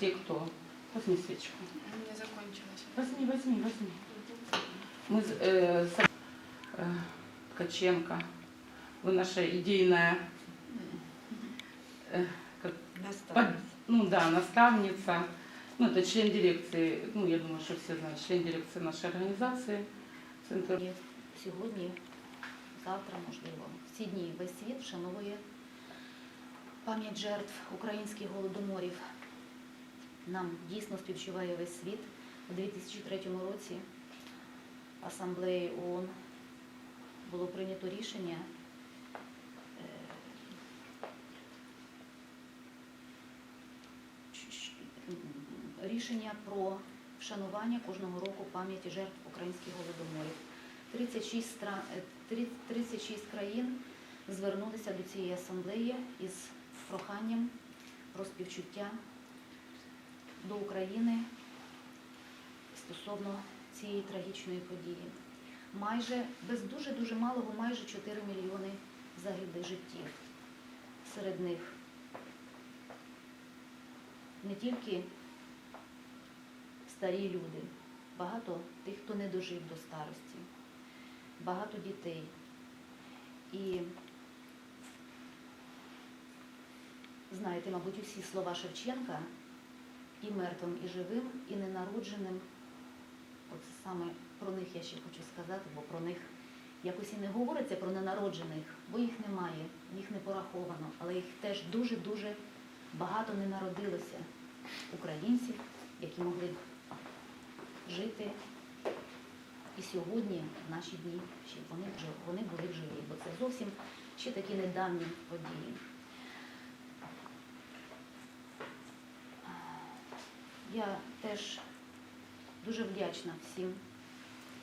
те, кто. Возьми свечку. Не закончилось. Возьми, возьми, возьми. Мы с- э, с- э, Ткаченко, вы наша идейная, э, как Под- ну да, наставница, ну это член дирекции, ну я думаю, что все знают, член дирекции нашей организации, Центр І сьогодні, завтра, можливо, в ці дні весь світ вшановує пам'ять жертв українських голодоморів. Нам дійсно співчуває весь світ. У 2003 році Асамблеї ООН було прийнято рішення е, рішення про вшанування кожного року пам'яті жертв українських голодоморів. 36, стра... е, три- 36 країн звернулися до цієї асамблеї із проханням про співчуття до України стосовно цієї трагічної події. Майже без дуже дуже малого, майже 4 мільйони загиблих життів. Серед них не тільки старі люди, багато тих, хто не дожив до старості, багато дітей. І знаєте, мабуть, усі слова Шевченка і мертвим, і живим, і ненародженим. Оце саме про них я ще хочу сказати, бо про них якось і не говориться про ненароджених, бо їх немає, їх не пораховано, але їх теж дуже-дуже багато не народилося українців, які могли б жити і сьогодні, в наші дні, ще вони, вони були живі, бо це зовсім ще такі недавні події. Я теж дуже вдячна всім,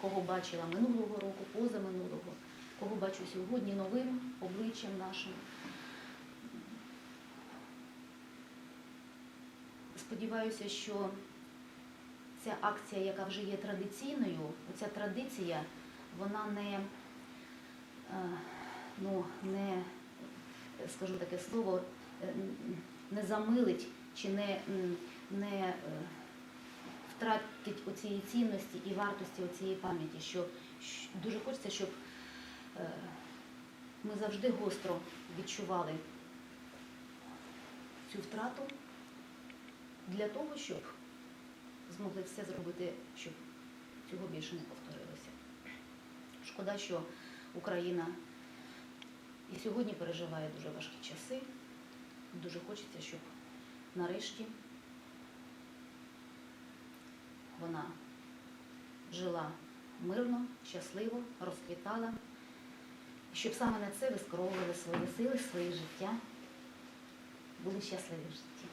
кого бачила минулого року, позаминулого, кого бачу сьогодні новим обличчям нашим. Сподіваюся, що ця акція, яка вже є традиційною, оця традиція, вона не, е, ну, не скажу таке слово, е, не замилить чи не, не е, втратить оцієї цінності і вартості оцієї пам'яті, що дуже хочеться, щоб е, ми завжди гостро відчували цю втрату для того, щоб змогли все зробити, щоб цього більше не повторилося. Шкода, що Україна і сьогодні переживає дуже важкі часи. Дуже хочеться, щоб нарешті вона жила мирно, щасливо, розквітала, щоб саме на це ви скеровували свої сили, своє життя, були щасливі в житті.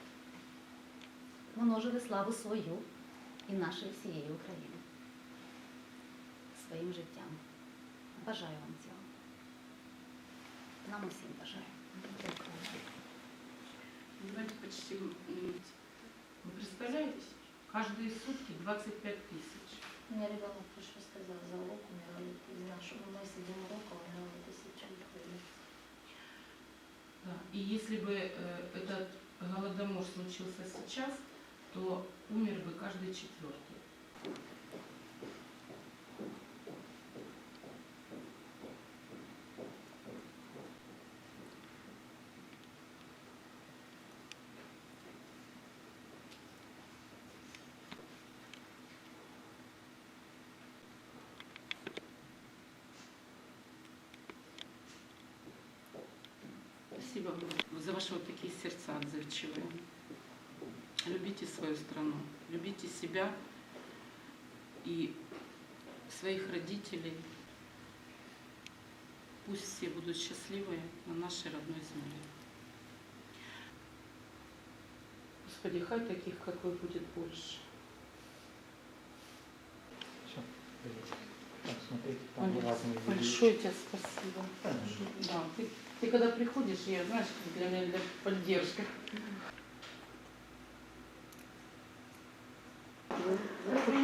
Множили славу свою і нашої всієї України своїм життям. Бажаю вам цього. Нам усім бажаю. Знаете, почти, м, вы представляете, каждые сутки 25 тысяч. У меня ребенок пришло сказал за урок умирали из нашего. Мы сидим урок, а умирали тысяча людей. Да. И если бы э, этот голодомор случился сейчас, то умер бы каждый четвертый. Спасибо за ваши вот такие сердца отзывчивые. Любите свою страну, любите себя и своих родителей. Пусть все будут счастливы на нашей родной земле. Господи, хай таких, как вы, будет больше. Так, смотрите, там Олег, разные виды. Большое тебе спасибо. Конечно. Да, ты, ты когда приходишь, я, знаешь, как для меня для поддержка. Вы